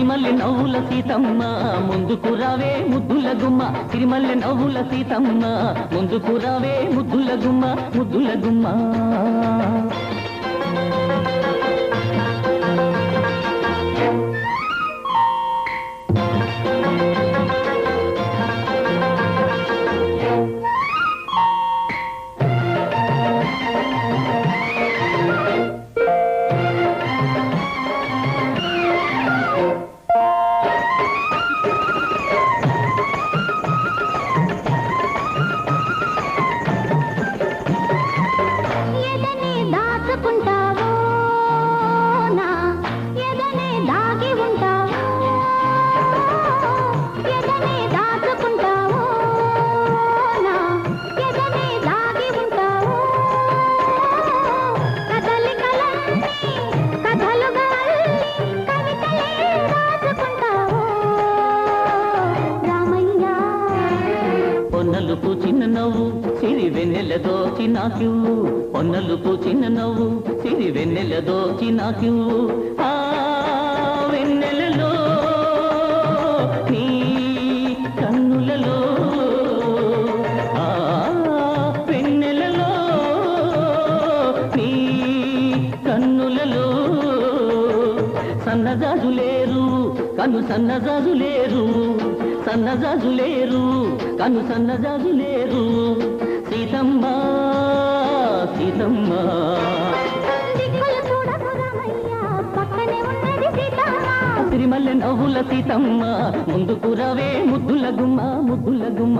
సిరిమల్లె నవ్వుల సీతమ్మ ముందుకు రావే ముద్దుల గుమ్మ. సిరిమల్లె నవ్వుల సీతమ్మ ముందుకు రావే ముద్దుల గుమ్మ ముద్దుల గుమ్మ. నవ్వు సిరి వెన్నెల దోచి నాకు పొన్నలు పూచిన నవ్వు సిరి వెన్నెల దోచి నాకు ఆ వెన్నెలలో నీ కన్నులలో ఆ వెన్నెలలో నీ కన్నులలో. సన్నజాజులేరు కను సన్నజాజులేరు సన్నజాజులేరు కను సన్నజాజులేరు. సీతమ్మ సీతమ్మ. సిరిమల్లె నవ్వుల సీతమ్మ ముందుకు రవే ముద్దుల గుమ్మ ముద్దుల గుమ్మ.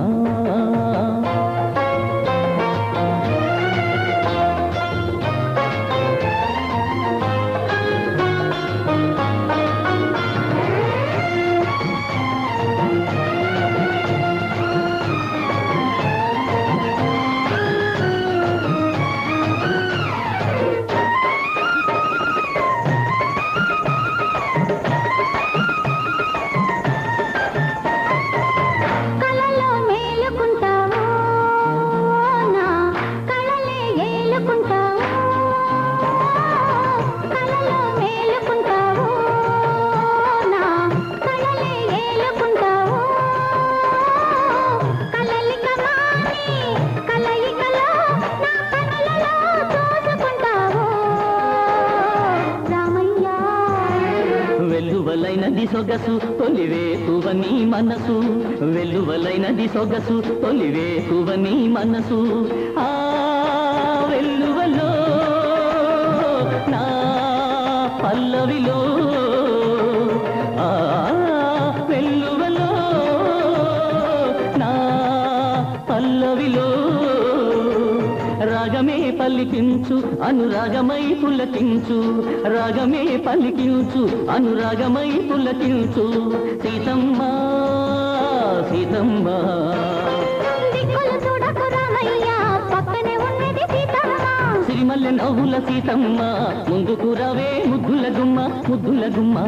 వెల్లువలైనది సొగసు తొలివేకువని మనసు. వెల్లువలైనది సొగసు తొలివేకువని మనసు. ఆ వెల్లువలో నా పల్లవిలో రాగమే పలికించు అనురాగమై పులకించు. రాగమే పలికించు అనురాగమై పులకించు. సీతమ్మ సీతమ్మ. సిరిమల్లె నవ్వుల సీతమ్మ ముందుకు రవే ముద్దుల గుమ్మ ముద్దుల గుమ్మ.